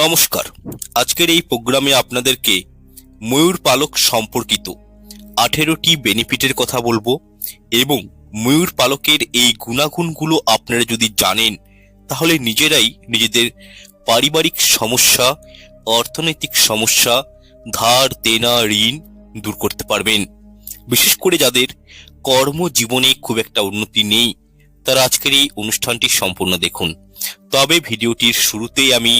নমস্কার। আজকের এই প্রোগ্রামে আপনাদেরকে ময়ূর পালক সম্পর্কিত আঠেরোটি বেনিফিটের কথা বলব এবং ময়ূর পালকের এই গুণাগুণগুলো আপনারা যদি জানেন, তাহলে নিজেরাই নিজেদের পারিবারিক সমস্যা, অর্থনৈতিক সমস্যা, ধার, দেনা, ঋণ দূর করতে পারবেন। বিশেষ করে যাদের কর্মজীবনে খুব একটা উন্নতি নেই, তারা আজকের এই অনুষ্ঠানটি সম্পূর্ণ দেখুন। তবে ভিডিওটির শুরুতেই আমি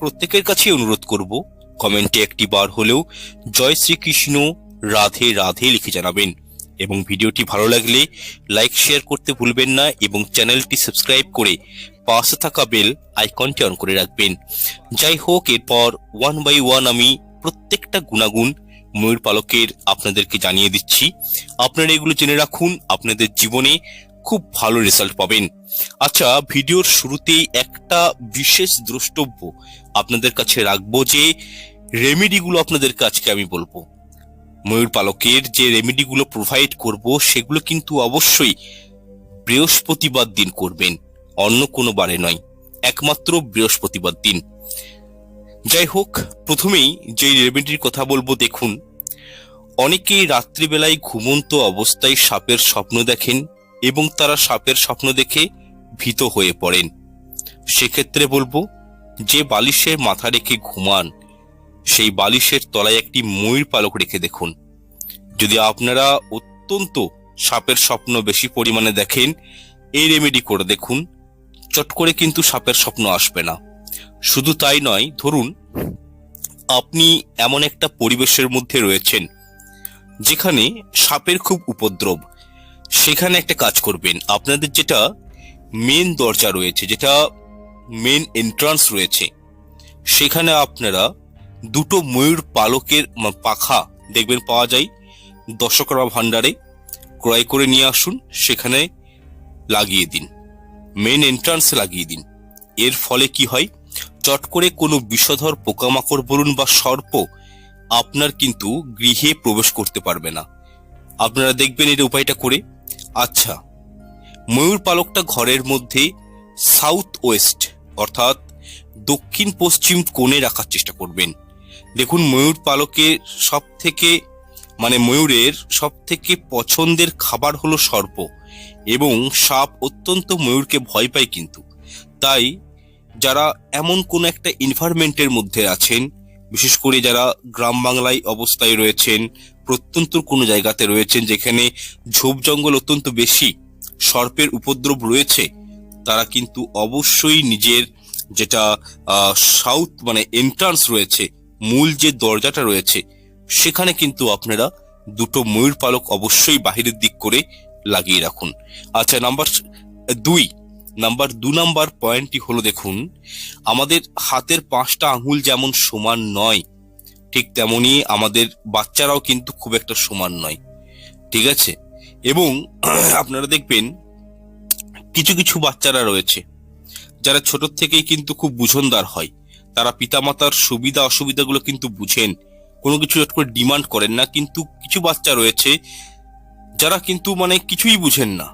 প্রত্যেকের কাছে অনুরোধ করব, কমেন্টে একটি বার হলেও জয় শ্রীকৃষ্ণ, রাধে রাধে লিখে জানাবেন। এবং ভিডিওটি ভালো লাগলে লাইক, শেয়ার করতে ভুলবেন না এবং চ্যানেলটি সাবস্ক্রাইব করে পাশে থাকা বেল আইকনটি অন করে রাখবেন। যাই হোক, এরপর ওয়ান বাই ওয়ান আমি প্রত্যেকটা গুণাগুণ ময়ূর পালকের আপনাদেরকে জানিয়ে দিচ্ছি। আপনারা এগুলো জেনে রাখুন, আপনাদের জীবনে খুব ভালো রেজাল্ট পাবেন। আচ্ছা ভিডিওর শুরুতেই একটা বিশেষ দ্রষ্টব্য আপনাদের কাছে রাখব যে রেমেডিগুলো আপনাদেরকে আজকে আমি বলব। ময়ূর পালকের যে রেমেডিগুলো প্রোভাইড করব, সেগুলো কিন্তু অবশ্যই বৃহস্পতিবার দিন করবেন, অন্য কোনো বারে নয়, একমাত্র বৃহস্পতিবার দিন। যাই হোক, প্রথমেই যে রেমেডির কথা বলব দেখুন। অনেকেই রাত্রিবেলায় ঘুমন্ত অবস্থায় সাপের স্বপ্ন দেখেন এবং তারা সাপের স্বপ্ন দেখে ভীত হয়ে পড়েন। সেক্ষেত্রে বলব, যে বালিশের মাথা রেখে ঘুমান, সেই বালিশের তলায় একটি ময়ূর পালক রেখে দেখুন। যদি আপনারা অত্যন্ত সাপের স্বপ্ন বেশি পরিমাণে দেখেন, এই রেমেডি করে দেখুন। চট করে কিন্তু সাপের স্বপ্ন আসবে না। শুধু তাই নয়, ধরুন, আপনি এমন একটা পরিবেশের মধ্যে রয়েছেন, যেখানে সাপের খুব উপদ্রব। সেখানে একটা কাজ করবেন। আপনাদের যেটা মেন দরজা রয়েছে, যেটা মেন এন্ট্রান্স রয়েছে, সেখানে আপনারা দুটো ময়ূর পালকের পাখা দেখবেন পাওয়া যায়। দশকরা ভান্ডারে ক্রয় করে নিয়ে আসুন, সেখানে লাগিয়ে দিন। মেন এন্ট্রান্সে লাগিয়ে দিন। এর ফলে কি হয়? চট করে কোনো বিষধর পোকামাকড় বলুন বা সর্প আপনার কিন্তু গৃহে প্রবেশ করতে পারবে না। আপনারা দেখবেন এর উপায়টা করে আচ্ছা ময়ূর পালকটা ঘরের মধ্যে সাউথ ওয়েস্ট অর্থাৎ দক্ষিণ পশ্চিম কোণে রাখার চেষ্টা করবেন। দেখুন, ময়ূর পালকের সব থেকে মানে ময়ূরের সব থেকে পছন্দের খাবার হলো সর্প, এবং সাপ অত্যন্ত ময়ূরকে ভয় পায় কিন্তু। তাই যারা এমন কোন একটা এনভায়রনমেন্টের মধ্যে আছেন বিশেষ করে যারা গ্রাম বাংলায় অবস্থায় রয়েছেন, প্রত্যন্ত কোনো জায়গাতে রয়েছেন যেখানে ঝোপ জঙ্গল অত্যন্ত বেশি, সর্পের উপদ্রব রয়েছে, তারা কিন্তু অবশ্যই নিজের যেটা সাউথ মানে এন্ট্রান্স রয়েছে, মূল যে দরজাটা রয়েছে, সেখানে কিন্তু আপনারা দুটো ময়ূর পালক অবশ্যই বাহিরের দিক করে লাগিয়ে রাখুন। আচ্ছা নাম্বার দুই নাম্বার দু নাম্বার পয়েন্টটি হলো দেখুন, আমাদের হাতের পাঁচটা আঙুল যেমন সমান নয়, ঠিক তেমনি আমাদের বাচ্চারাও কিন্তু খুব একটা সমান নয়, ঠিক আছে? এবং আপনারা দেখবেন কিছু কিছু বাচ্চারা রয়েছে, যারা ছোট থেকেই কিন্তু খুব বুঝনদার হয়, তারা পিতামাতার সুবিধা অসুবিধাগুলো কিন্তু বুঝেন, কোনো কিছু করে ডিমান্ড করেন না, কিন্তু কিছু বাচ্চা রয়েছে যারা কিন্তু মানে কিছুই বুঝেন না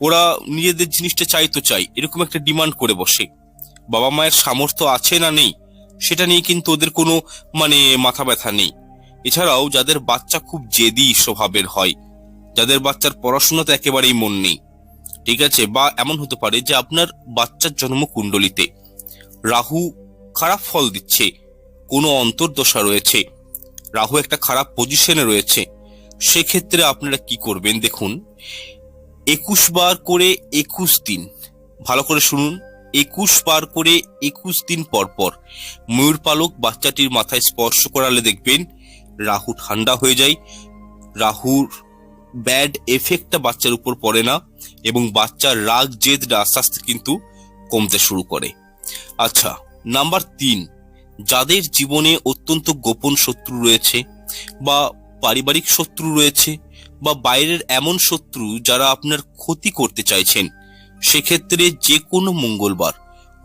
ওরা নিজেদের জিনিসটা চাই তো চাই। এরকম একটা ডিমান্ড করে বসে। বাবা মায়ের সামর্থ্য আছে না নেই, সেটা নিয়ে কিন্তু ওদের কোনো মানে মাথা ব্যথা নেই। এছাড়াও যাদের বাচ্চা খুব জেদি স্বভাবের হয়, যাদের বাচ্চার পড়াশোনাতে একেবারেই মন নেই। ঠিক আছে? বা এমন হতে পারে যে আপনার বাচ্চার জন্ম কুণ্ডলিতে রাহু খারাপ ফল দিচ্ছে, কোনো অন্তর্দশা রয়েছে, রাহু একটা খারাপ পজিশনে রয়েছে, সেক্ষেত্রে আপনারা কি করবেন? দেখুন একুশ বার করে একুশ দিন। ভালো করে শুনুন। একুশ বার করে একুশ দিন পর পর ময়ূর পালক বাচ্চাটির মাথায় স্পর্শ করালে দেখবেন রাহু ঠান্ডা হয়ে যায়। রাহুর ব্যাড এফেক্টটা বাচ্চার উপর পড়ে না এবং বাচ্চার রাগ জেদটা আস্তে আস্তে কিন্তু কমতে শুরু করে। আচ্ছা নাম্বার তিন। যাদের জীবনে অত্যন্ত গোপন শত্রু রয়েছে বা পারিবারিক শত্রু রয়েছে বা বাইরের এমন শত্রু যারা আপনার ক্ষতি করতে চাইছেন, সেক্ষেত্রে যে কোনো মঙ্গলবার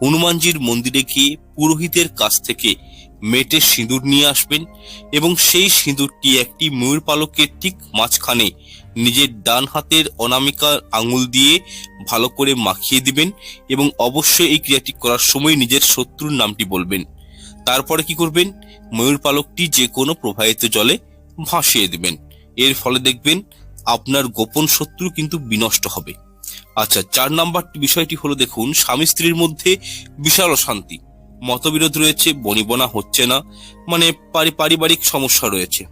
হনুমানজির মন্দিরে গিয়ে পুরোহিতের কাছ থেকে মেটে সিঁদুর নিয়ে আসবেন এবং সেই সিঁদুরটি একটি ময়ূর পালকের ঠিক মাঝখানে নিজের ডান হাতের অনামিকা আঙুল দিয়ে ভালো করে মাখিয়ে দিবেন এবং অবশ্যই এই ক্রিয়াটি করার সময় নিজের শত্রুর নামটি বলবেন। তারপরে কি করবেন? ময়ূর পালকটি যে কোনো প্রবাহিত জলে ভাসিয়ে দেবেন। এর ফলে দেখবেন আপনার গোপন শত্রু কিন্তু বিনষ্ট হবে। আচ্ছা চার নাম্বার বিষয়টি হলো দেখুন, স্বামী স্ত্রীর মধ্যে বিশাল অশান্তি। মতবিরোধ রয়েছে, বনিবনা হচ্ছে না মানে পারি- পারিবারিক সমস্যা রয়েছে।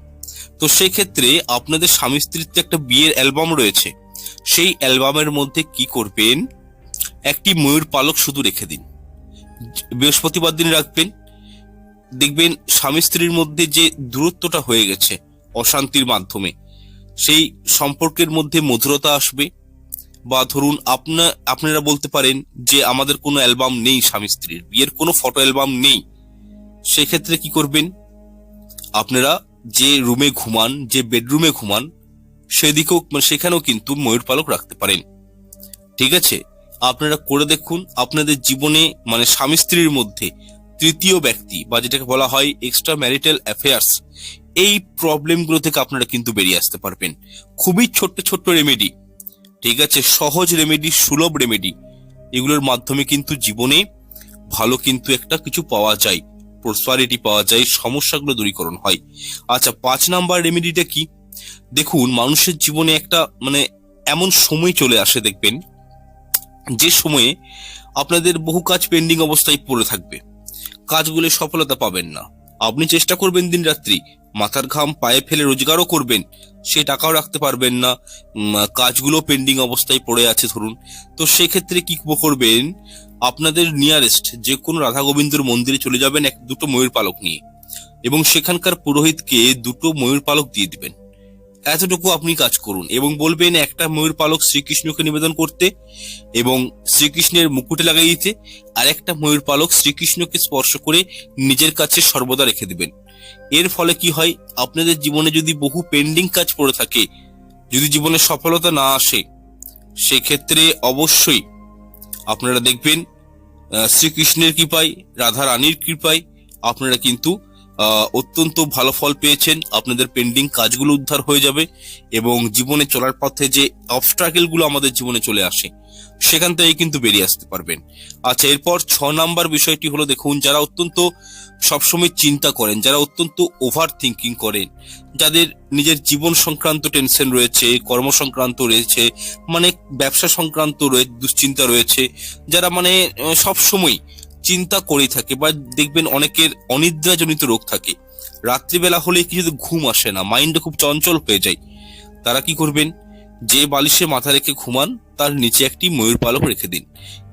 তো সেই ক্ষেত্রে আপনাদের স্বামী স্ত্রীর তো একটা বিয়ের অ্যালবাম রয়েছে। সেই অ্যালবামের মধ্যে কি করবেন? একটি ময়ূর পালক শুধু রেখে দিন। বৃহস্পতিবার দিন রাখবেন। দেখবেন স্বামী স্ত্রীর মধ্যে যে দূরত্বটা হয়ে গেছে অশান্তির মাধ্যমে। সেই সম্পর্কের মধ্যে মধুরতা আসবে বা ধরুন আপনা, আপনারা বলতে পারেন যে আমাদের কোনো অ্যালবাম নেই স্বামী স্ত্রীর, বিয়ের কোনো ফটো অ্যালবাম নেই। সেক্ষেত্রে কি করবেন? আপনারা যে রুমে ঘুমান, যে বেডরুমে ঘুমান, সেদিকেও মানে সেখানেও কিন্তু ময়ূর পালক রাখতে পারেন। ঠিক আছে? আপনারা করে দেখুন, আপনাদের জীবনে মানে স্বামী স্ত্রীর মধ্যে তৃতীয় ব্যক্তি বা যেটাকে বলা হয় এক্সট্রা ম্যারিটাল অ্যাফেয়ার্স এই প্রবলেমগুলো থেকে আপনারা কিন্তু বেরিয়ে আসতে পারবেন। খুবই ছোট্ট ছোট্ট রেমেডি ঠিক আছে? সহজ রেমেডি সুলভ রেমেডি এগুলোর মাধ্যমে কিন্তু জীবনে ভালো কিন্তু একটা কিছু পাওয়া যায় প্রসপারিটি পাওয়া যায়, সমস্যাগুলো দূরীকরণ হয়। আচ্ছা পাঁচ নাম্বার রেমেডিটা কি? দেখুন, মানুষের জীবনে একটা মানে এমন সময় চলে আসে, দেখবেন, যে সময়ে আপনাদের বহু কাজ পেন্ডিং অবস্থায় পড়ে থাকবে। কাজগুলো সফলতা পাবেন না। আপনি চেষ্টা করবেন দিন রাত্রি। মাথার ঘাম পায়ে ফেলে রোজগারও করবেন। সে টাকাও রাখতে পারবেন না। কাজগুলো পেন্ডিং অবস্থায় পড়ে আছে ধরুন। তো সেক্ষেত্রে কি করবেন? আপনাদের নিয়ারেস্ট যে কোনো রাধা গোবিন্দর মন্দিরে চলে যাবেন এক দুটো ময়ূর পালক নিয়ে। এবং সেখানকার পুরোহিতকে দুটো ময়ূর পালক দিয়ে দিবেন। এতটুকু আপনি কাজ করুন এবং বলবেন একটা ময়ূর পালক শ্রীকৃষ্ণকে নিবেদন করতে এবং শ্রীকৃষ্ণের মুকুটে লাগাই দিতে, আর একটা ময়ূর পালক শ্রীকৃষ্ণকে স্পর্শ করে নিজের কাছে সর্বদা রেখে দেবেন। এর ফলে কি হয়, আপনাদের জীবনে যদি বহু পেন্ডিং কাজ পড়ে থাকে, যদি জীবনে সফলতা না আসে, সেক্ষেত্রে অবশ্যই আপনারা দেখবেন শ্রীকৃষ্ণের কৃপায়, রাধা রানীর কৃপায় আপনারা কিন্তু অত্যন্ত ভালো ফল পেয়েছেন। আপনাদের পেন্ডিং কাজগুলো উদ্ধার হয়ে যাবে এবং জীবনে চলার পথে যে অবস্ট্রাকেলগুলো আমাদের জীবনে চলে আসে, সেখান থেকে কিন্তু বেরিয়ে আসতে পারবেন। আচ্ছা এরপর ছ নাম্বার বিষয়টি হলো, দেখুন, যারা অত্যন্ত সবসময় চিন্তা করেন, যারা অত্যন্ত ওভার থিঙ্কিং করেন, যাদের নিজের জীবন সংক্রান্ত টেনশন রয়েছে, কর্ম সংক্রান্ত রয়েছে মানে ব্যবসা সংক্রান্ত দুশ্চিন্তা রয়েছে, যারা মানে সব সময় চিন্তা করেই থাকে বা দেখবেন অনেকের অনিদ্রাজনিত রোগ থাকে। রাত্রিবেলা হলে কিছু ঘুম আসে না মাইন্ড খুব চঞ্চল হয়ে যায়। তারা কি করবেন? যে বালিশে মাথা রেখে ঘুমান, তার নিচে একটি ময়ূর পালক রেখে দিন।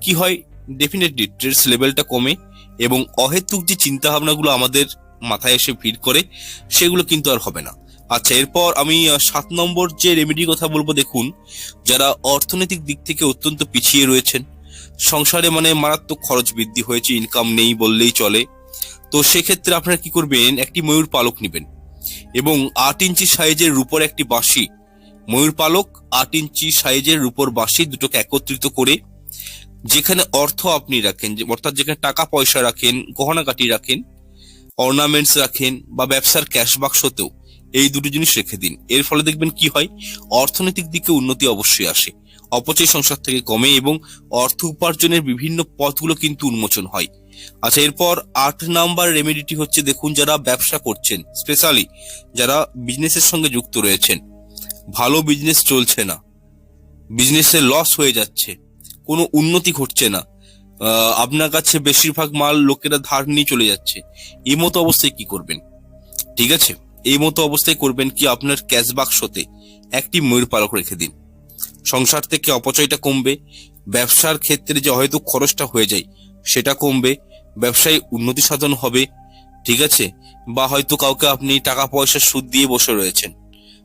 কি হয়? ডেফিনেটলি স্ট্রেস লেভেলটা কমে এবং অহেতুক যে চিন্তা ভাবনাগুলো আমাদের মাথায় এসে ভিড় করে, সেগুলো কিন্তু আর হবে না। আচ্ছা এরপর আমি সাত নম্বর যে রেমেডির কথা বলব, দেখুন, যারা অর্থনৈতিক দিক থেকে অত্যন্ত পিছিয়ে রয়েছেন সংসারে মানে মারাত্মক খরচ বৃদ্ধি হয়েছে ইনকাম নেই বললেই চলে। তো সেক্ষেত্রে আপনারা কি করবেন, একটি ময়ূর পালক নেবেন এবং আট ইঞ্চি সাইজের রূপর একটি বাঁশি, ময়ূর পালক আট ইঞ্চি সাইজের রূপর বাঁশি দুটোকে একত্রিত করে, যেখানে অর্থ আপনি রাখেন অর্থাৎ যেখানে টাকা পয়সা রাখেন গহনাগাটি রাখেন অর্নামেন্টস রাখেন বা ব্যবসার ক্যাশ বাক্সতেও এই দুটো জিনিস রেখে দিন। এর ফলে দেখবেন কি হয়, অর্থনৈতিক দিকে উন্নতি অবশ্যই আসে। অপচয় সংসার থেকে কমে এবং অর্থ উপার্জনের বিভিন্ন পথগুলো কিন্তু উন্মোচন হয়। আচ্ছা এরপর আট নাম্বার রেমেডিটি হচ্ছে দেখুন যারা ব্যবসা করছেন স্পেশালি যারা বিজনেসের সঙ্গে যুক্ত রয়েছেন। ভালো বিজনেস চলছে না বিজনেসে লস হয়ে যাচ্ছে, কোনো উন্নতি ঘটছে না আপনার কাছে বেশিরভাগ মাল লোকেরা ধার নিয়ে চলে যাচ্ছে, এই মতো অবস্থায় কি করবেন? ঠিক আছে, এই মতো অবস্থায় করবেন কি আপনার ক্যাশ বাক্সতে একটি ময়ূর পালক রেখে দিন। সংসার থেকে অপচয়টা কমবে, ব্যবসার ক্ষেত্রে যে হয়তো খরচটা হয়ে যায় সেটা কমবে, ব্যবসায় উন্নতি সাধন হবে, ঠিক আছে? বা হয়তো কাউকে আপনি টাকা পয়সা সুদ দিয়ে বসে রয়েছেন।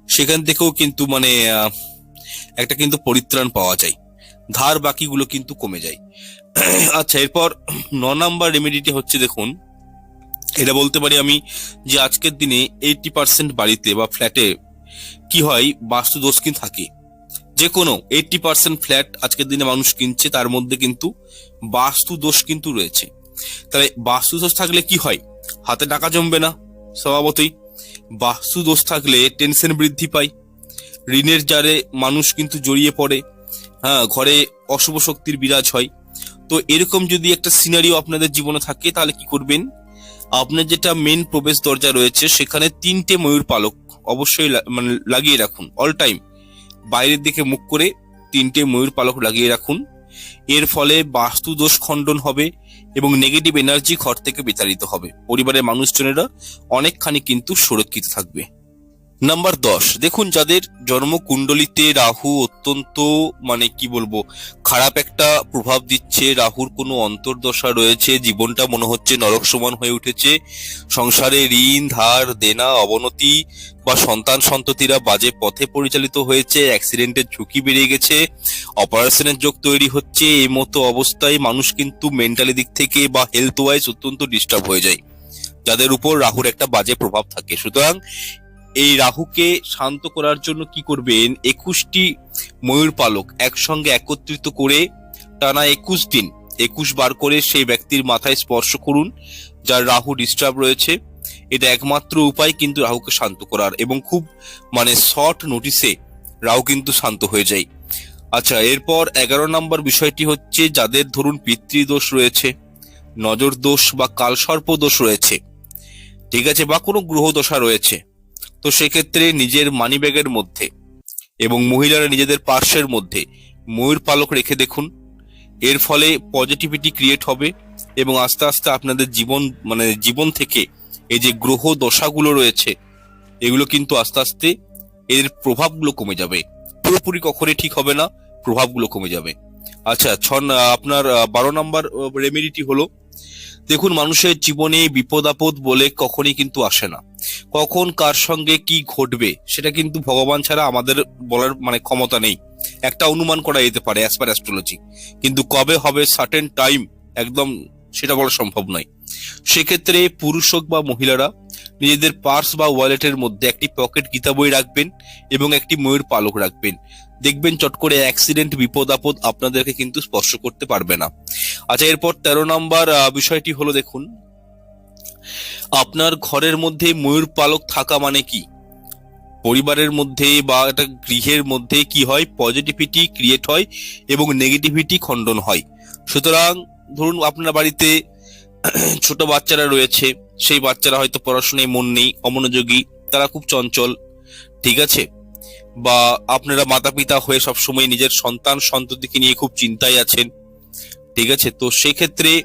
সেখান থেকেও কিন্তু মানে একটা কিন্তু পরিত্রাণ পাওয়া যায়। ধার বাকিগুলো কিন্তু কমে যায়। আচ্ছা এরপর ন নাম্বার রেমেডিটি হচ্ছে দেখুন, এটা বলতে পারি আমি যে আজকের দিনে এইটি পার্সেন্ট বাড়িতে বা ফ্ল্যাটে কি হয় বাস্তু দোষ কিন্তু থাকে। যে কোনো এইটি পার্সেন্ট ফ্ল্যাট আজকের দিনে মানুষ কিনছে, তার মধ্যে কিন্তু বাস্তু দোষ কিন্তু রয়েছে। তাহলে বাস্তু দোষ থাকলে কি হয়? হাতে টাকা জমবে না, স্বভাবতই। বাস্তু দোষ থাকলে টেনশন বৃদ্ধি পায়। ঋণের জারে মানুষ কিন্তু জড়িয়ে পড়ে হ্যাঁ ঘরে অশুভ শক্তির বিরাজ হয়। তো এরকম যদি একটা সিনারিও আপনাদের জীবনে থাকে, তাহলে কি করবেন? আপনার যেটা মেন প্রবেশ দরজা রয়েছে, সেখানে তিনটে ময়ূর পালক অবশ্যই মানে লাগিয়ে রাখুন অল টাইম বাইরের দিকে মুখ করে তিনটে ময়ূর পালক লাগিয়ে রাখুন। এর ফলে বাস্তু দোষ খণ্ডন হবে এবং নেগেটিভ এনার্জি ঘর থেকে বিতাড়িত হবে। পরিবারের মানুষজনেরা অনেকখানি কিন্তু সুরক্ষিত থাকবে। নাম্বার দশ। দেখুন, যাদের জন্মকুণ্ডলিতে রাহু অত্যন্ত মানে কি বলব, খারাপ একটা প্রভাব দিচ্ছে, রাহুর কোনো অন্তর্দশা রয়েছে, জীবনটা মনে হচ্ছে নরক সমান হয়ে উঠেছে, সংসারে ঋণ, ধার, দেনা, অবনতি বা সন্তান সন্ততিরা বাজে পথে পরিচালিত হয়েছে অ্যাক্সিডেন্টের ঝুঁকি বেড়ে গেছে অপারেশনের যোগ তৈরি হচ্ছে, এই মতো অবস্থায় মানুষ কিন্তু মেন্টালি দিক থেকে বা হেলথ ওয়াইজ অত্যন্ত ডিস্টার্ব হয়ে যায়, যাদের উপর রাহুর একটা বাজে প্রভাব থাকে। সুতরাং এই রাহুকে শান্ত করার জন্য কি করবেন? একুশটি ময়ূর পালক একসঙ্গে একত্রিত করে টানা একুশ দিন, একুশ বার করে সেই ব্যক্তির মাথায় স্পর্শ করুন, যার রাহু ডিস্টার্ব রয়েছে। এটা একমাত্র উপায় কিন্তু রাহুকে শান্ত করার এবং খুব মানে শর্ট নোটিসে রাহু কিন্তু শান্ত হয়ে যায়। আচ্ছা এরপর এগারো নম্বর বিষয়টি হচ্ছে যাদের ধরুন পিতৃদোষ রয়েছে নজর দোষ বা কালসর্প দোষ রয়েছে, ঠিক আছে, বা কোনো গ্রহ দশা রয়েছে তো সেক্ষেত্রে নিজের মানি ব্যাগের মধ্যে এবং মহিলারা নিজেদের পার্শ্বের মধ্যে ময়ূর পালক রেখে দেখুন। এর ফলে পজিটিভিটি ক্রিয়েট হবে এবং আস্তে আস্তে আপনাদের জীবন মানে জীবন থেকে এই যে গ্রহ দশাগুলো রয়েছে, এগুলো কিন্তু আস্তে আস্তে এর প্রভাবগুলো কমে যাবে। পুরোপুরি কখনই ঠিক হবে না, প্রভাবগুলো কমে যাবে। আচ্ছা ছ আপনার বারো নম্বর রেমেডিটি হলো দেখুন, মানুষের জীবনে বিপদ আপদ বলে কখনই কিন্তু আসে না। কখন কার সঙ্গে কি ঘটবে, সেটা কিন্তু ভগবান ছাড়া আমাদের বলার মানে ক্ষমতা নেই। একটা অনুমান করা যেতে পারে অ্যাজ পার অ্যাস্ট্রোলজি কিন্তু কবে হবে সার্টেন টাইম একদম সেটা বলা সম্ভব নয়। সেক্ষেত্রে পুরুষ হোক বা মহিলারা নিজেদের পার্স বা ওয়ালেটের মধ্যে একটি পকেট গীতা বই রাখবেন এবং একটি ময়ূর পালক রাখবেন। দেখবেন চট করে অ্যাক্সিডেন্ট বিপদ, আপদ আপনাদেরকে কিন্তু স্পর্শ করতে পারবে না। আচ্ছা এরপর তেরো নম্বর বিষয়টি হলো দেখুন। আপনার ঘরের মধ্যে ময়ূর পালক থাকা মানে কি? পরিবারের মধ্যে বা একটা গৃহের মধ্যে কি হয়? পজিটিভিটি ক্রিয়েট হয় এবং নেগেটিভিটি খণ্ডন হয়। সুতরাং, ধরুন আপনার বাড়িতে ছোট বাচ্চারা রয়েছে। সেই বাচ্চারা হয়তো পড়াশোনায় মন নেই, অমনোযোগী, তারা খুব চঞ্চল। ঠিক আছে? বা আপনারা মাতা পিতা হয়ে সবসময় নিজের সন্তান সন্ততিকে নিয়ে খুব চিন্তায় আছেন। ঠিক আছে? তো সেক্ষেত্রে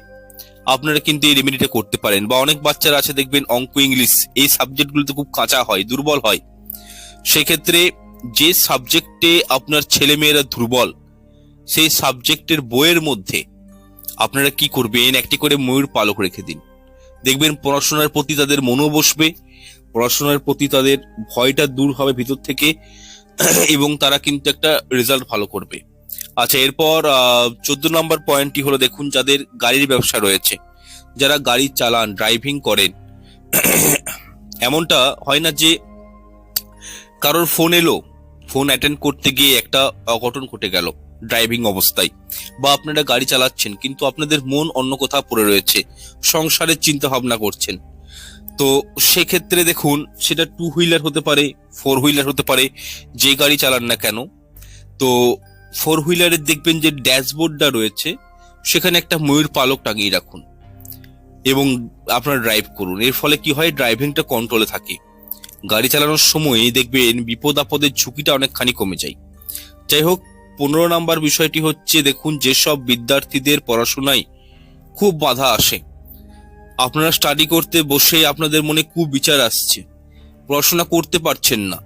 আপনারা কিন্তু এই রেমেডিটা করতে পারেন। বা অনেক বাচ্চারা আছে, দেখবেন অঙ্ক ইংলিশ, এই সাবজেক্টগুলোতে খুব কাঁচা হয়, দুর্বল হয়। সেক্ষেত্রে যে সাবজেক্টে আপনার ছেলে মেয়েরা দুর্বল, সেই সাবজেক্টের বইয়ের মধ্যে আপনারা কি করবেন? একটি করে ময়ূর পালক রেখে দিন। দেখবেন পড়াশোনার প্রতি তাদের মনও বসবে, পড়াশোনার প্রতি তাদের ভয়টা দূর হবে ভিতর থেকে, এবং তারা কিন্তু একটা রেজাল্ট ভালো করবে। আচ্ছা এরপর চোদ্দ নম্বর পয়েন্টটি হলো দেখুন যাদের গাড়ির ব্যবসা রয়েছে। যারা গাড়ি চালান ড্রাইভিং করেন, এমনটা হয় না যে কারোর ফোন এলো ফোন অ্যাটেন্ড করতে গিয়ে একটা অঘটন ঘটে গেল। ড্রাইভিং অবস্থায় বা আপনারা গাড়ি চালাচ্ছেন, কিন্তু আপনাদের মন অন্য কোথাও পড়ে রয়েছে, সংসারের চিন্তা ভাবনা করছেন। তো সেক্ষেত্রে দেখুন, সেটা টু হুইলার হতে পারে ফোর হুইলার হতে পারে, যে গাড়ি চালান না কেন, তো ফোর হুইলারের দেখবেন যে ড্যাশবোর্ডটা রয়েছে, সেখানে একটা ময়ূর পালক টাঙিয়ে রাখুন এবং আপনারা ড্রাইভ করুন। এর ফলে কি হয় ড্রাইভিংটা কন্ট্রোলে থাকে। গাড়ি চালানোর সময় দেখবেন বিপদ আপদের ঝুঁকিটা অনেকখানি কমে যায়। যাই হোক পনেরো নাম্বার বিষয়টি হচ্ছে, দেখুন, যেসব বিদ্যার্থীদের পড়াশোনায় খুব বাধা আসে। আপনারা স্টাডি করতে বসে আপনাদের মনে খুব বিচার আসছে। পড়াশোনা করতে পারছেন না।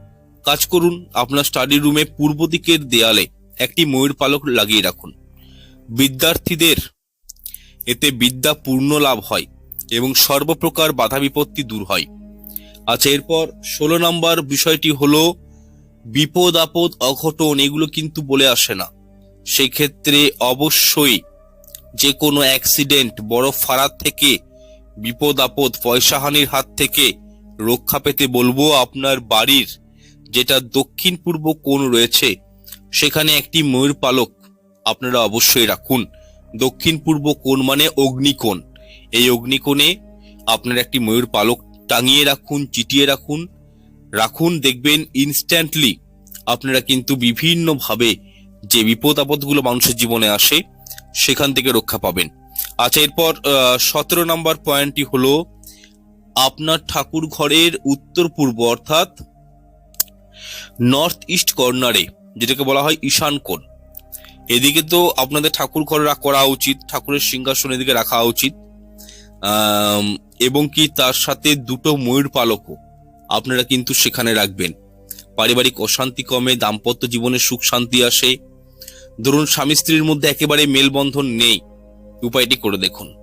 কাজ করুন, আপনার স্টাডি রুমে পূর্ব দিকের দেয়ালে একটি ময়ূর পালক লাগিয়ে রাখুন। বিদ্যার্থীদের, এতে বিদ্যা পূর্ণ লাভ হয় এবং সর্বপ্রকার বাধা বিপত্তি দূর হয়। আচ্ছা এরপর ষোলো নম্বর বিষয়টি হলো বিপদ, আপদ, অঘটন এগুলো কিন্তু বলে আসে না। সেক্ষেত্রে অবশ্যই যে কোনো অ্যাক্সিডেন্ট বড় ফারাত থেকে, বিপদ, আপদ, পয়সাহানির হাত থেকে রক্ষা পেতে বলব আপনার বাড়ির যেটা দক্ষিণ পূর্ব কোণ রয়েছে, সেখানে একটি ময়ূর পালক আপনারা অবশ্যই রাখুন। দক্ষিণ পূর্ব কোণ মানে অগ্নিকোণ। এই অগ্নিকোণে আপনার একটি ময়ূর পালক টাঙিয়ে রাখুন, চিটিয়ে রাখুন রাখুন, দেখবেন ইনস্ট্যান্টলি আপনারা কিন্তু বিভিন্নভাবে যে বিপদ আপদগুলো মানুষের জীবনে আসে, সেখান থেকে রক্ষা পাবেন। আচ্ছা এরপর সতেরো নম্বর পয়েন্টটি হলো আপনার ঠাকুর ঘরের উত্তর পূর্ব, অর্থাৎ নর্থ ইস্ট কর্নারে যেটাকে বলা হয় ঈশান কোণ। এদিকে তো আপনাদের ঠাকুর ঘর করা উচিত, ঠাকুরের সিংহাসন এদিকে রাখা উচিত। এবং কি তার সাথে দুটো ময়ূর পালকও। আপনারা কিন্তু সেখানে রাখবেন। পারিবারিক অশান্তি কমে, দাম্পত্য জীবনে সুখ শান্তি আসে। ধরুন, স্বামী স্ত্রীর মধ্যে একেবারে মেলবন্ধন নেই। উপায়টি করে দেখুন।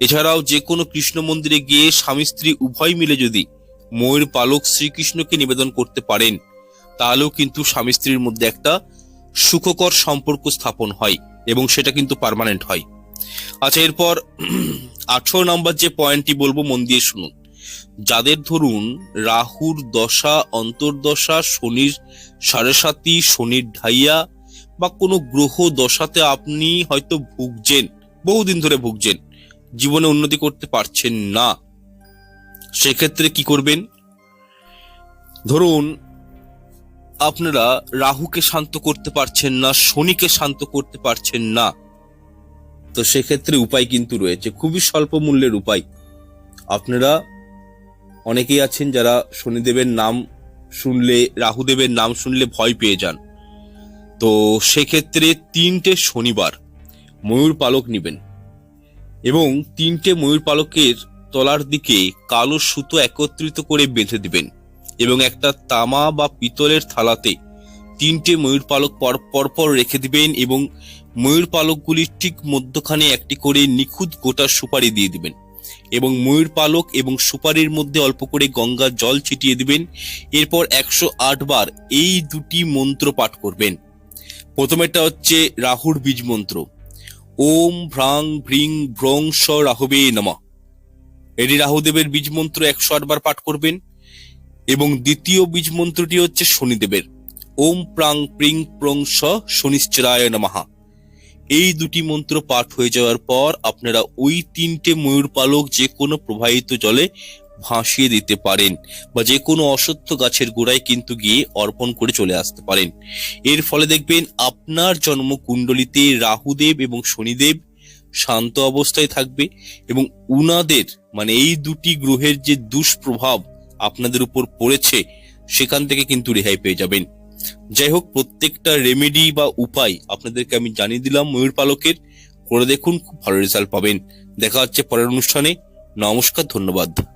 এছাড়াও যে কোনো কৃষ্ণ মন্দিরে গিয়ে স্বামী স্ত্রী উভয় মিলে যদি ময়ূর পালক শ্রীকৃষ্ণকে নিবেদন করতে পারেন, তাহলেও কিন্তু স্বামী স্ত্রীর মধ্যে একটা সুখকর সম্পর্ক স্থাপন হয় এবং সেটা কিন্তু পার্মানেন্ট হয়। আচ্ছা এরপর আঠারো নম্বর যে পয়েন্টটি বলব, মন দিয়ে শুনুন। যাদের ধরুন রাহুর দশা, অন্তর্দশা, শনির সাড়ে সাতি, শনির ঢাইয়া বা কোনো গ্রহ দশাতে আপনি হয়তো ভুগছেন, বহুদিন ধরে ভুগছেন, জীবনে উন্নতি করতে পারছেন না। সেক্ষেত্রে কি করবেন? ধরুন আপনারা রাহুকে শান্ত করতে পারছেন না, শনিকে শান্ত করতে পারছেন না, তো সেক্ষেত্রে উপায় কিন্তু রয়েছে, খুবই স্বল্প মূল্যের উপায়। আপনারা অনেকেই আছেন যারা শনিদেবের নাম শুনলে, রাহুদেবের নাম শুনলে ভয় পেয়ে যান। তো সেক্ষেত্রে তিনটে শনিবার ময়ূর পালক নেবেন এবং তিনটে ময়ূর পালকের তলার দিকে কালো সুতো একত্রিত করে বেঁধে দিবেন এবং একটা তামা বা পিতলের থালাতে তিনটে ময়ূর পালক পর পরপর রেখে দিবেন এবং ময়ূর পালকগুলির ঠিক মধ্যখানে একটি করে নিখুঁত গোটা সুপারি দিয়ে দিবেন। এবং ময়ূর পালক এবং সুপারির মধ্যে অল্প করে গঙ্গার জল ছিটিয়ে দিবেন। এরপর একশো আট বার এই দুটি মন্ত্র পাঠ করবেন। প্রথমেটা হচ্ছে রাহুর বীজ মন্ত্র। ওম ভ্রাং ভ্রিং ভ্রং স রাহবে নমা। এটি রাহুদেবের বীজ মন্ত্র একশো আট বার পাঠ করবেন। এবং দ্বিতীয় বীজ মন্ত্রটি হচ্ছে শনিদেবের। ওম প্রাং প্রিং প্রং স শনিশ্চরায় নমঃ। এই দুটি মন্ত্র পাঠ হয়ে যাওয়ার পর আপনারা ওই তিনটে ময়ূর পালক যে কোনো প্রবাহিত জলে ভাসিয়ে দিতে পারেন বা যে কোনো অসত্য গাছের গোড়ায় কিন্তু গিয়ে অর্পণ করে চলে আসতে পারেন। এর ফলে দেখবেন আপনার জন্ম কুণ্ডলিতে রাহুদেব এবং শনিদেব শান্ত অবস্থায় থাকবে এবং উনাদের মানে এই দুটি গ্রহের যে দুষ্প্রভাব আপনাদের উপর পড়েছে, সেখান থেকে কিন্তু রেহাই পেয়ে যাবেন। যাই হোক, প্রত্যেকটা রেমেডি বা উপায় আপনাদেরকে আমি জানিয়ে দিলাম ময়ূর পালকের। করে দেখুন, খুব ভালো রেজাল্ট পাবেন। দেখা হচ্ছে পরের অনুষ্ঠানে। নমস্কার, ধন্যবাদ।